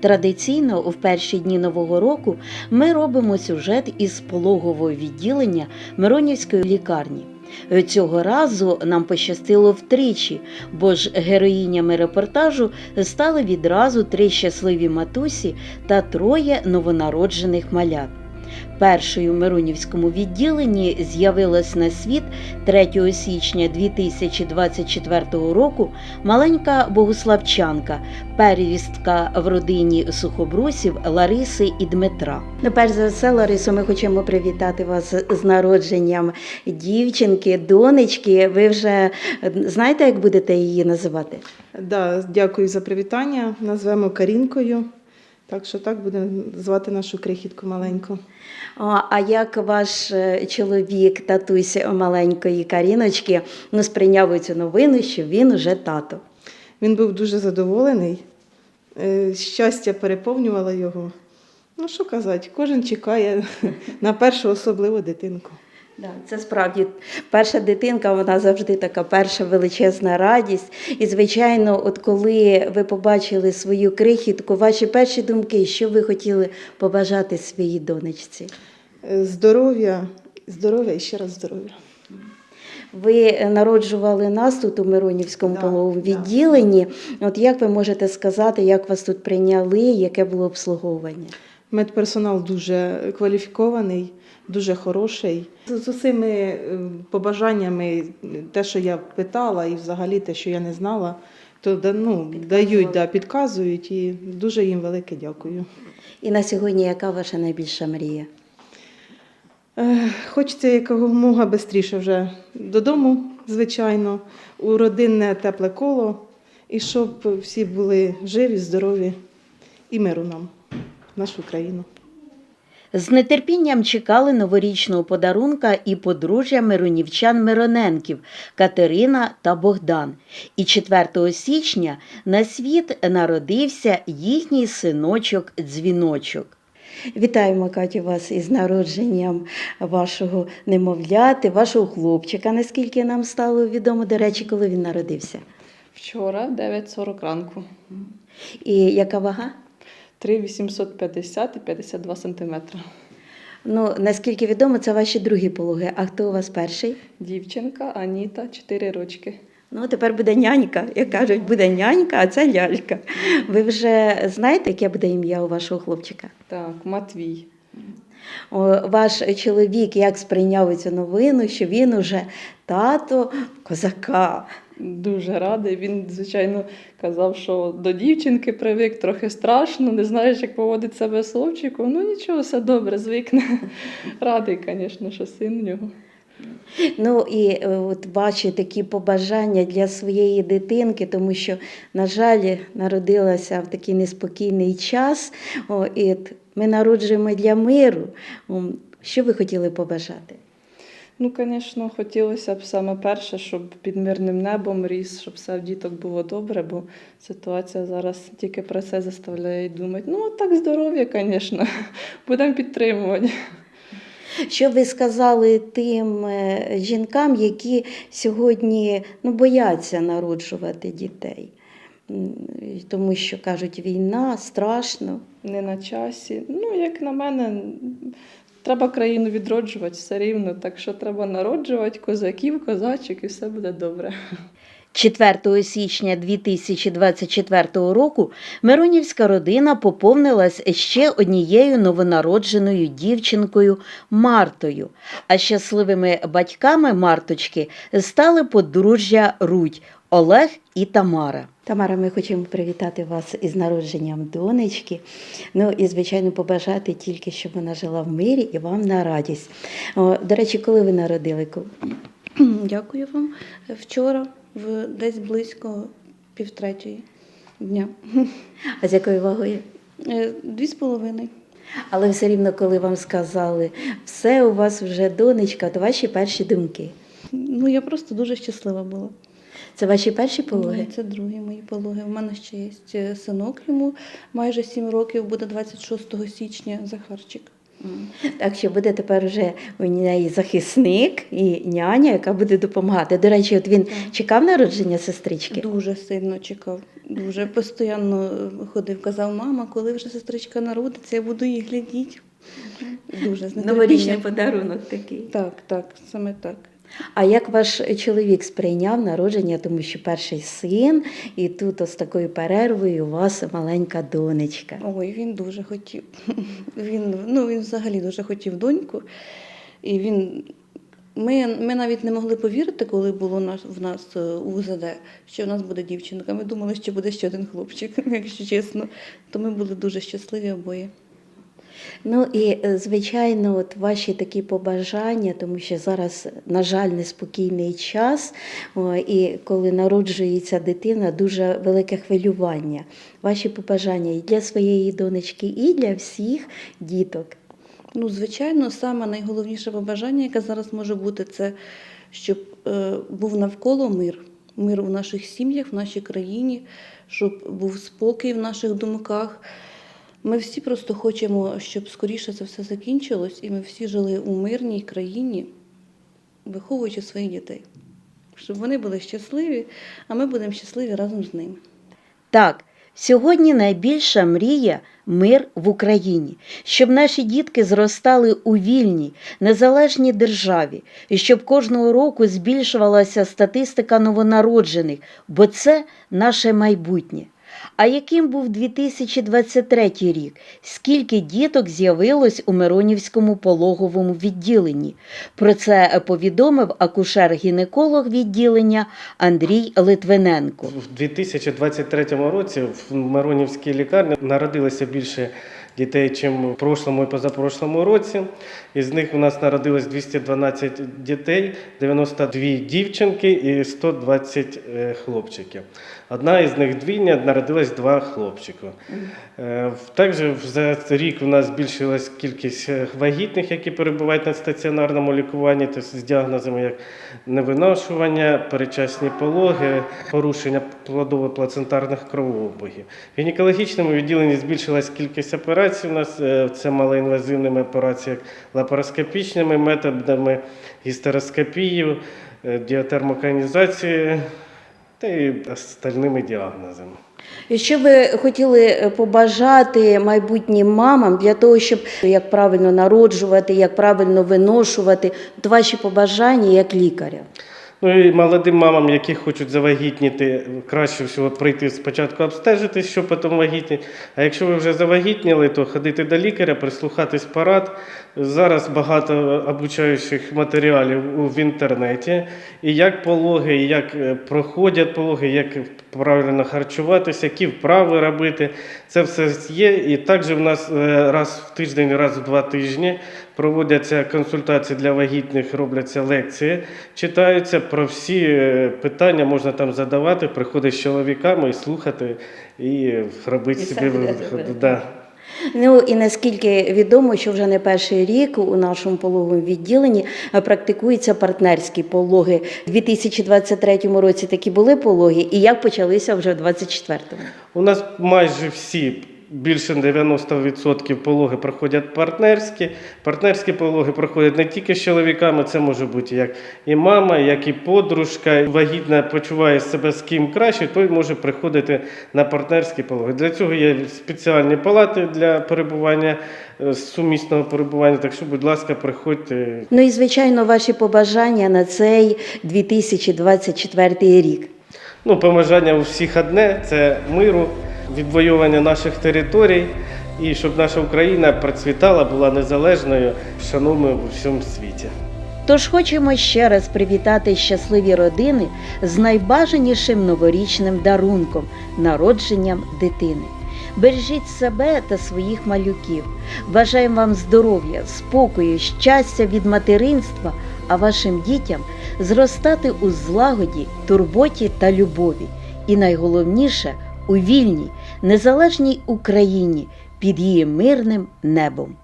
Традиційно в перші дні нового року ми робимо сюжет із пологового відділення Миронівської лікарні. Цього разу нам пощастило втричі, бо ж героїнями репортажу стали відразу три щасливі матусі та троє новонароджених малят. Першою в Миронівському відділенні з'явилась на світ 3 січня 2024 року маленька богуславчанка, первістка в родині сухобрусів Лариси і Дмитра. Ну, перш за все, Ларисо, ми хочемо привітати вас з народженням дівчинки, донечки. Ви вже знаєте, як будете її називати? Да, дякую за привітання. Назвемо Карінкою. Так що так будемо звати нашу крихітку маленьку. О, А як ваш е, чоловік, татусь маленької Каріночки, ну, сприйняв цю новину, що він уже тато? Він був дуже задоволений. Е, Щастя переповнювало його. Ну, що казати, кожен чекає на першу особливу дитинку. Да, це справді перша дитинка, вона завжди така перша величезна радість. І, звичайно, от коли ви побачили свою крихітку, ваші перші думки, що ви хотіли побажати своїй донечці? Здоров'я, здоров'я і ще раз здоров'я. Ви народжували нас тут у Миронівському Да, пологовому да. відділенні. От як ви можете сказати, як вас тут прийняли, яке було обслуговування? Медперсонал дуже кваліфікований, дуже хороший. З усіми е, побажаннями, те, що я питала, і взагалі те, що я не знала, то ну, дають, да, підказують, і дуже їм велике дякую. І на сьогодні яка ваша найбільша мрія? Е, Хочеться якомога швидше вже додому, звичайно, у родинне тепле коло, і щоб всі були живі, здорові і миру нам, нашу країну. З нетерпінням чекали новорічного подарунка і подружжя миронівчан Мироненків Катерина та Богдан. І 4 січня на світ народився їхній синочок Дзвіночок. Вітаємо, Катю, вас із народженням вашого немовляти, вашого хлопчика, наскільки нам стало відомо, до речі, коли він народився. Вчора 9.40 ранку. І яка вага? 3,850 і 52 сантиметри. Ну, наскільки відомо, це ваші другі пологи. А хто у вас перший? Дівчинка Аніта, 4 рочки. Ну, тепер буде нянька. Як кажуть, буде нянька, а це лялька. Ви вже знаєте, яке буде ім'я у вашого хлопчика? Так, Матвій. О, ваш чоловік як сприйняв цю новину, що він уже тато козака. Дуже радий. Він, звичайно, казав, що до дівчинки привик, трохи страшно, не знаєш, як поводить себе з хлопчиком. Ну нічого, все добре, звикне. Радий, звісно, що син у нього. Ну і е, от ваші такі побажання для своєї дитинки, тому що, на жаль, народилася в такий неспокійний час. О, і ми народжуємо для миру. Що ви хотіли побажати? Ну, звісно, хотілося б саме перше, щоб під мирним небом ріс, щоб все в діток було добре, бо ситуація зараз тільки про це заставляє думати. Ну, так здоров'я, звісно, будемо підтримувати. Що ви сказали тим е, жінкам, які сьогодні ну, бояться народжувати дітей? Тому що кажуть, війна страшно. Не на часі. Ну, як на мене, треба країну відроджувати все рівно, так що треба народжувати козаків, козачок і все буде добре. 4 січня 2024 року Миронівська родина поповнилась ще однією новонародженою дівчинкою Мартою. А щасливими батьками Марточки стали подружжя Рудь Олег і Тамара. Тамара, ми хочемо привітати вас із народженням донечки. Ну і, звичайно, побажати тільки, щоб вона жила в мирі і вам на радість. О, До речі, коли ви народили? Дякую вам. Вчора, в десь близько півтретьої дня. А з якою вагою? Е, Дві з половиною. Але все рівно, коли вам сказали, все у вас вже донечка, то ваші перші думки. Ну, я просто дуже щаслива була. Це ваші перші пологи? Ні, Це другі мої пологи. У мене ще є синок, йому майже 7 років, буде 26 січня Захарчик. Так що буде тепер вже у неї захисник і няня, яка буде допомагати. До речі, от він чекав народження сестрички. Дуже сильно чекав. Дуже постійно ходив, казав, мама, коли вже сестричка народиться, я буду її глядіти. Дуже Новорічний подарунок такий. Так, так, саме так. А як ваш чоловік сприйняв народження, тому що перший син, і тут ось такою перервою у вас маленька донечка. Ой, він дуже хотів. Він, ну, він взагалі дуже хотів доньку. І він, ми, ми навіть не могли повірити, коли було в нас е, УЗД, що в нас буде дівчинка. Ми думали, що буде ще один хлопчик, якщо чесно. То ми були дуже щасливі обоє. Ну і е, звичайно, от ваші такі побажання, тому що зараз, на жаль, неспокійний час, і коли народжується дитина, дуже велике хвилювання. Ваші побажання і для своєї донечки, і для всіх діток. Ну, звичайно, саме найголовніше побажання, яке зараз може бути, це щоб е, був навколо мир. Мир у наших сім'ях, в нашій країні, щоб був спокій в наших думках. Ми всі просто хочемо, щоб скоріше це все закінчилось, і ми всі жили у мирній країні, виховуючи своїх дітей. Щоб вони були щасливі, а ми будемо щасливі разом з ними. Так, сьогодні найбільша мрія мир в Україні, щоб наші дітки зростали у вільній, незалежній державі, і щоб кожного року збільшувалася статистика новонароджених, бо це наше майбутнє. А яким був 2023 рік? Скільки діток з'явилось у Миронівському пологовому відділенні? Про це повідомив акушер-гінеколог відділення Андрій Литвиненко. У 2023 році в Миронівській лікарні народилося більше дітей, ніж в прошлому і позапрошлому році. Із них у нас народилось 212 дітей, 92 дівчинки і 120 е, хлопчиків. Одна із них двійня, народилось два хлопчика. Е, Також за рік у нас збільшилась кількість е, вагітних, які перебувають на стаціонарному лікуванні, тобто з діагнозами як невиношування, перечасні пологи, порушення плодово-плацентарних кровообігів. В гінекологічному відділенні збільшилась кількість операцій. У нас е, це малоінвазивними операціями, лапароскопічними методами, гістероскопією, е, діатермоканізації та й остальними діагнозами. І Що ви хотіли е, побажати майбутнім мамам для того, щоб як правильно народжувати, як правильно виношувати, ваші побажання як лікаря? Ну і молодим мамам, які хочуть завагітніти, краще всього прийти спочатку обстежитись, що потім вагітні. А якщо ви вже завагітніли, то ходити до лікаря, прислухатись парад. Зараз багато обучаючих матеріалів в інтернеті. І як пологи, і як е, проходять пологи, як правильно харчуватися, які вправи робити. Це все є. І також в нас е, раз в тиждень, раз в два тижні проводяться консультації для вагітних, робляться лекції, читаються про всі е, питання, можна там задавати, приходить з чоловіками і слухати, і робити І собі Да. Ну і наскільки відомо, що вже не перший рік у нашому пологовому відділенні е, практикуються партнерські пологи. У 2023 році такі були пологи, і як почалися вже в 2024-му? У нас майже всі. Більше 90% пологи проходять партнерські. Партнерські пологи проходять не тільки з чоловіками, це може бути як і мама, як і подружка. Вагітна почуває себе з ким краще, той може приходити на партнерські пологи. Для цього є спеціальні палати для перебування е, сумісного перебування. Так що, будь ласка, приходьте. Ну і звичайно, ваші побажання на цей 2024 рік. Ну, побажання у всіх одне це миру, відвоювання наших територій і щоб наша Україна процвітала, була незалежною, шановною у всьому світі. Тож хочемо ще раз привітати щасливі родини з найбажанішим новорічним дарунком народженням дитини. Бережіть себе та своїх малюків. Бажаємо вам здоров'я, спокою, щастя від материнства, а вашим дітям зростати у злагоді, турботі та любові. І найголовніше у вільній, незалежній Україні під її мирним небом.